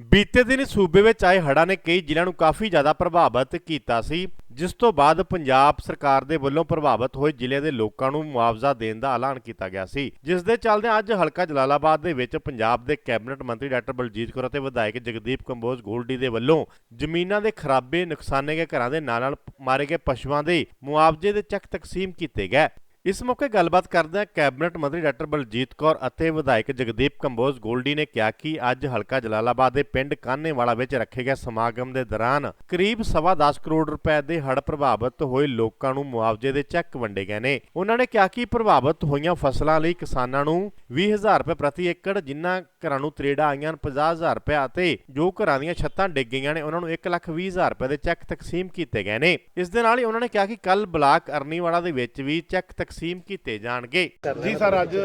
ਬੀਤੇ ਦਿਨ ਸੂਬੇ ਵਿੱਚ ਆਏ ਹੜ੍ਹਾਂ ਨੇ ਕਈ ਜ਼ਿਲ੍ਹਿਆਂ ਨੂੰ ਕਾਫੀ ਜ਼ਿਆਦਾ ਪ੍ਰਭਾਵਿਤ ਕੀਤਾ ਸੀ, ਜਿਸ ਤੋਂ ਬਾਅਦ ਪੰਜਾਬ ਸਰਕਾਰ ਦੇ ਵੱਲੋਂ ਪ੍ਰਭਾਵਿਤ ਹੋਏ ਜ਼ਿਲ੍ਹੇ ਦੇ ਲੋਕਾਂ ਨੂੰ ਮੁਆਵਜ਼ਾ ਦੇਣ ਦਾ ਐਲਾਨ ਕੀਤਾ ਗਿਆ ਸੀ। ਜਿਸ ਦੇ ਚੱਲਦਿਆਂ ਅੱਜ ਹਲਕਾ ਜਲਾਲਾਬਾਦ ਦੇ ਵਿੱਚ ਪੰਜਾਬ ਦੇ ਕੈਬਨਿਟ ਮੰਤਰੀ ਡਾਕਟਰ ਬਲਜੀਤ ਕੌਰ ਅਤੇ ਵਿਧਾਇਕ ਜਗਦੀਪ ਕੰਬੋਜ ਗੋਲਡੀ ਦੇ ਵੱਲੋਂ ਜ਼ਮੀਨਾਂ ਦੇ ਖਰਾਬੇ, ਨੁਕਸਾਨੇ ਗਏ ਘਰਾਂ ਦੇ ਨਾਲ ਨਾਲ ਮਾਰੇ ਗਏ ਪਸ਼ੂਆਂ ਦੇ ਮੁਆਵਜ਼ੇ ਦੇ ਚੈੱਕ ਤਕਸੀਮ ਕੀਤੇ ਗਏ। ਇਸ ਮੌਕੇ ਗੱਲਬਾਤ ਕਰਦਿਆਂ ਕੈਬਨਿਟ ਮੰਤਰੀ ਡਾਕਟਰ ਬਲਜੀਤ ਕੌਰ ਅਤੇ ਵਿਧਾਇਕ ਜਗਦੀਪ ਕੰਬੋਜ ਗੋਲਡੀ ਨੇ ਕਿਹਾ ਕਿ ਅੱਜ ਹਲਕਾ ਜਲਾਲਾਬਾਦ ਦੇ ਪਿੰਡ ਕਾਨੇਵਾਲਾ ਵਿੱਚ ਰੱਖੇ ਗਏ ਸਮਾਗਮ ਦੇ ਦੌਰਾਨ ਕਰੀਬ ਸਵਾ ਦਸ ਕਰੋੜ ਰੁਪਏ ਦੇ ਹੜ੍ਹ ਪ੍ਰਭਾਵਿਤ ਹੋਏ ਲੋਕਾਂ ਨੂੰ ਮੁਆਵਜ਼ੇ ਦੇ ਚੈੱਕ ਵੰਡੇ ਗਏ ਨੇ। ਉਹਨਾਂ ਨੇ ਕਿਹਾ ਕਿ ਪ੍ਰਭਾਵਿਤ ਹੋਈਆਂ ਫਸਲਾਂ ਲਈ ਕਿਸਾਨਾਂ ਨੂੰ 20000 ਰੁਪਏ ਪ੍ਰਤੀ ਏਕੜ, ਜਿਨ੍ਹਾਂ ਘਰਾਂ ਨੂੰ ਤਰੇੜਾ ਆਈਆਂ ਹਨ 50000 ਰੁਪਏ ਅਤੇ ਜੋ ਘਰਾਂ ਦੀਆਂ ਛੱਤਾਂ ਡਿੱਗ ਗਈਆਂ ਨੇ ਉਹਨਾਂ ਨੂੰ 120000 ਰੁਪਏ ਦੇ ਚੈੱਕ ਤਕਸੀਮ ਕੀਤੇ ਗਏ ਨੇ। ਇਸ ਦੇ ਨਾਲ ਹੀ ਉਹਨਾਂ ਨੇ ਕਿਹਾ ਕਿ ਕੱਲ ਬਲਾਕ ਅਰਨੀਵਾਲਾ ਦੇ ਵਿੱਚ ਵੀ ਚੈੱਕ ਤਕਸੀਮ ਕੀਤੇ ਜਾਣਗੇ। ਜੀ ਸਰ ਅੱਜ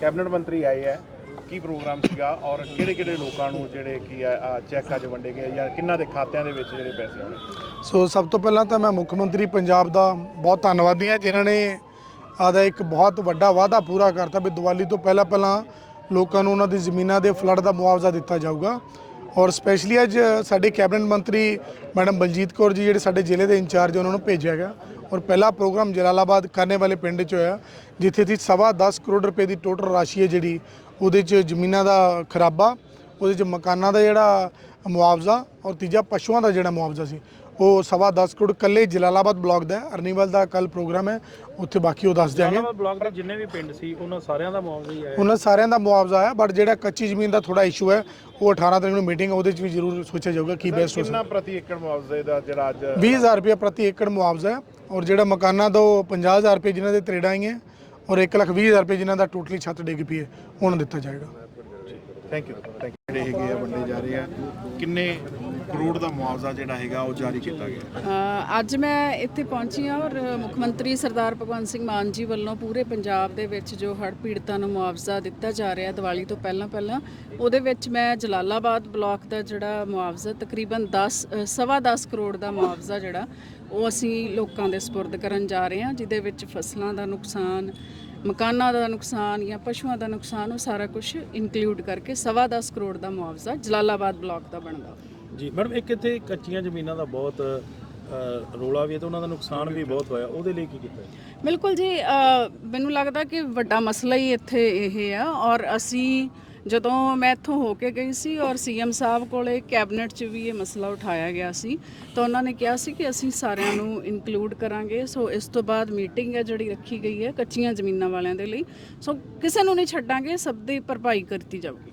ਕੈਬਨਿਟ ਮੰਤਰੀ ਆਏ ਹੈ। ਕੀ ਪ੍ਰੋਗਰਾਮ ਸੀਗਾ ਔਰ ਕਿਹੜੇ ਕਿਹੜੇ ਲੋਕਾਂ ਨੂੰ ਜਿਹੜੇ ਕੀ ਆ ਚੈੱਕ ਅੱਜ ਵੰਡੇ ਗਏ ਜਾਂ ਕਿੰਨਾਂ ਦੇ ਖਾਤਿਆਂ ਦੇ ਵਿੱਚ ਜਿਹੜੇ ਪੈਸੇ ਆਉਣੇ ਸੋ ਸਭ ਤੋਂ ਪਹਿਲਾਂ ਤਾਂ ਮੈਂ ਮੁੱਖ ਮੰਤਰੀ ਪੰਜਾਬ ਦਾ ਬਹੁਤ ਧੰਨਵਾਦੀ ਹਾਂ ਜਿਨ੍ਹਾਂ ਨੇ ਆਦਾ ਇੱਕ ਬਹੁਤ ਵੱਡਾ ਵਾਅਦਾ ਪੂਰਾ ਕਰਤਾ ਵੀ ਦੀਵਾਲੀ ਤੋਂ ਪਹਿਲਾਂ ਪਹਿਲਾਂ ਲੋਕਾਂ ਨੂੰ ਉਹਨਾਂ ਦੀ ਜ਼ਮੀਨਾਂ ਦੇ ਫਲੱਡ ਦਾ ਮੁਆਵਜ਼ਾ ਦਿੱਤਾ ਜਾਊਗਾ। ਔਰ ਸਪੈਸ਼ਲੀ ਅੱਜ ਸਾਡੇ ਕੈਬਨਿਟ ਮੰਤਰੀ ਮੈਡਮ ਬਲਜੀਤ ਕੌਰ ਜੀ ਜਿਹੜੇ ਸਾਡੇ ਜ਼ਿਲ੍ਹੇ ਦੇ ਇੰਚਾਰਜ ਉਹਨਾਂ ਨੂੰ ਭੇਜਿਆ ਗਿਆ। ਔਰ ਪਹਿਲਾ ਪ੍ਰੋਗਰਾਮ ਜਲਾਲਾਬਾਦ ਕਰਨੇ ਵਾਲੇ ਪਿੰਡ 'ਚ ਹੋਇਆ, ਜਿੱਥੇ ਦੀ ਸਵਾ 10 ਕਰੋੜ ਰੁਪਏ ਦੀ ਟੋਟਲ ਰਾਸ਼ੀ ਹੈ ਜਿਹੜੀ, ਉਹਦੇ 'ਚ ਜ਼ਮੀਨਾਂ ਦਾ ਖਰਾਬਾ, ਉਹਦੇ 'ਚ ਮਕਾਨਾਂ ਦਾ ਜਿਹੜਾ ਮੁਆਵਜ਼ਾ ਔਰ ਤੀਜਾ ਪਸ਼ੂਆਂ ਦਾ ਜਿਹੜਾ ਮੁਆਵਜ਼ਾ ਸੀ। ਉਹ ਸਵਾ 10 ਕਰੋੜ ਕੱਲੇ ਜਲਾਲਾਬਾਦ ਬਲਾਕ ਦਾ ਹੈ। ਅਰਨੀਵਾਲ ਦਾ ਕੱਲ ਪ੍ਰੋਗਰਾਮ ਹੈ। ਉੱਥੇ ਬਾਕੀ ਉਹ ਦੱਸ ਦਿਆਂਗੇ। ਜਲਾਲਾਬਾਦ ਬਲਾਕ ਦੇ ਜਿੰਨੇ ਵੀ ਪਿੰਡ ਸੀ ਉਹਨਾਂ ਸਾਰਿਆਂ ਦਾ ਮੁਆਵਜ਼ਾ ਹੀ ਆਇਆ। ਉਹਨਾਂ ਸਾਰਿਆਂ ਦਾ ਮੁਆਵਜ਼ਾ ਹੈ ਬਟ ਜਿਹੜਾ ਕੱਚੀ ਜ਼ਮੀਨ ਦਾ ਥੋੜਾ ਇਸ਼ੂ ਹੈ ਉਹ 18 ਤਰੀਕ ਨੂੰ ਮੀਟਿੰਗ ਉਹਦੇ 'ਚ ਵੀ ਜ਼ਰੂਰ ਸੋਚਿਆ ਜਾਊਗਾ ਕੀ ਬੈਸਟ ਹੋ ਕਿੰਨਾ ਪ੍ਰਤੀ ਏਕੜ ਮੁਆਵਜ਼ੇ ਦਾ ਜਿਹੜਾ ਅੱਜ 20000 ਰੁਪਏ ਪ੍ਰਤੀ ਏਕੜ ਮੁਆਵਜ਼ਾ ਹੈ ਔਰ ਜਿਹੜਾ ਮਕਾਨਾਂ ਦਾ ਉਹ 50000 ਰੁਪਏ ਜਿਨ੍ਹਾਂ ਦੇ ਤਰੇੜਾਂ ਆਈਆਂ ਔਰ 120000 ਰੁਪਏ ਜਿਨ੍ਹਾਂ ਦਾ ਟੋਟਲੀ ਛੱਤ ਡਿੱਗ ਪਈ ਹੈ ਉਹਨਾਂ ਦਿੱਤਾ ਜਾਏਗਾ। ਥੈਂਕ ਯੂ ਥੈਂਕ ਯੂ ਜਿਹੜੇ ਹੈਗੇ ਆ ਵੰਡੇ ਜਾ ਰਹੇ ਆ ਕਿੰਨੇ ਕਰੋੜ ਦਾ ਮੁਆਵਜ਼ਾ ਜਿਹੜਾ ਹੈਗਾ ਉਹ ਜਾਰੀ ਕੀਤਾ ਗਿਆ। ਅੱਜ ਮੈਂ ਇੱਥੇ ਪਹੁੰਚੀ ਹਾਂ ਔਰ ਮੁੱਖ ਮੰਤਰੀ ਸਰਦਾਰ ਭਗਵੰਤ ਸਿੰਘ ਮਾਨ ਜੀ ਵੱਲੋਂ ਪੂਰੇ ਪੰਜਾਬ ਦੇ ਵਿੱਚ ਜੋ ਹੜ੍ਹ ਪੀੜਤਾਂ ਨੂੰ ਮੁਆਵਜ਼ਾ ਦਿੱਤਾ ਜਾ ਰਿਹਾ ਦੀਵਾਲੀ ਤੋਂ ਪਹਿਲਾਂ ਪਹਿਲਾਂ, ਉਹਦੇ ਵਿੱਚ ਮੈਂ ਜਲਾਲਾਬਾਦ ਬਲਾਕ ਦਾ ਜਿਹੜਾ ਮੁਆਵਜ਼ਾ ਤਕਰੀਬਨ 10 ਸਵਾ 10 ਕਰੋੜ ਦਾ ਮੁਆਵਜ਼ਾ ਜਿਹੜਾ, ਉਹ ਅਸੀਂ ਲੋਕਾਂ ਦੇ ਸਪੁਰਦ ਕਰਨ ਜਾ ਰਹੇ ਹਾਂ, ਜਿਹਦੇ ਵਿੱਚ ਫਸਲਾਂ ਦਾ ਨੁਕਸਾਨ, ਮਕਾਨਾਂ ਦਾ ਨੁਕਸਾਨ ਜਾਂ ਪਸ਼ੂਆਂ ਦਾ ਨੁਕਸਾਨ, ਉਹ ਸਾਰਾ ਕੁਝ ਇਨਕਲੂਡ ਕਰਕੇ ਸਵਾ 10 ਕਰੋੜ ਦਾ ਮੁਆਵਜ਼ਾ ਜਲਾਲਾਬਾਦ ਬਲਾਕ ਦਾ ਬਣਦਾ। ਜੀ ਮੈਡਮ ਇੱਕ ਇੱਥੇ ਕੱਚੀਆਂ ਜ਼ਮੀਨਾਂ ਦਾ ਬਹੁਤ ਰੌਲਾ ਵੀ ਹੈ ਤੇ ਉਹਨਾਂ ਦਾ ਨੁਕਸਾਨ ਵੀ ਬਹੁਤ ਹੋਇਆ। ਉਹਦੇ ਲਈ ਕੀ ਕੀਤਾ? ਬਿਲਕੁਲ ਜੀ ਮੈਨੂੰ ਲੱਗਦਾ ਕਿ ਵੱਡਾ ਮਸਲਾ ਹੀ ਇੱਥੇ ਇਹ ਆ ਔਰ ਅਸੀਂ ਜਦੋਂ ਮੈਂ ਇੱਥੋਂ ਹੋ ਕੇ ਗਈ ਸੀ ਔਰ ਸੀਐਮ ਸਾਹਿਬ ਕੋਲੇ ਕੈਬਨਿਟ 'ਚ ਵੀ ਇਹ ਮਸਲਾ ਉਠਾਇਆ ਗਿਆ ਸੀ ਤਾਂ ਉਹਨਾਂ ਨੇ ਕਿਹਾ ਸੀ ਕਿ ਅਸੀਂ ਸਾਰਿਆਂ ਨੂੰ ਇਨਕਲੂਡ ਕਰਾਂਗੇ। ਸੋ ਇਸ ਤੋਂ ਬਾਅਦ ਮੀਟਿੰਗ ਹੈ ਜਿਹੜੀ ਰੱਖੀ ਗਈ ਹੈ ਕੱਚੀਆਂ ਜ਼ਮੀਨਾਂ ਵਾਲਿਆਂ ਦੇ ਲਈ। ਸੋ ਕਿਸੇ ਨੂੰ ਨਹੀਂ ਛੱਡਾਂਗੇ ਸਭ ਦੀ ਭਰਪਾਈ ਕੀਤੀ ਜਾਊਗੀ।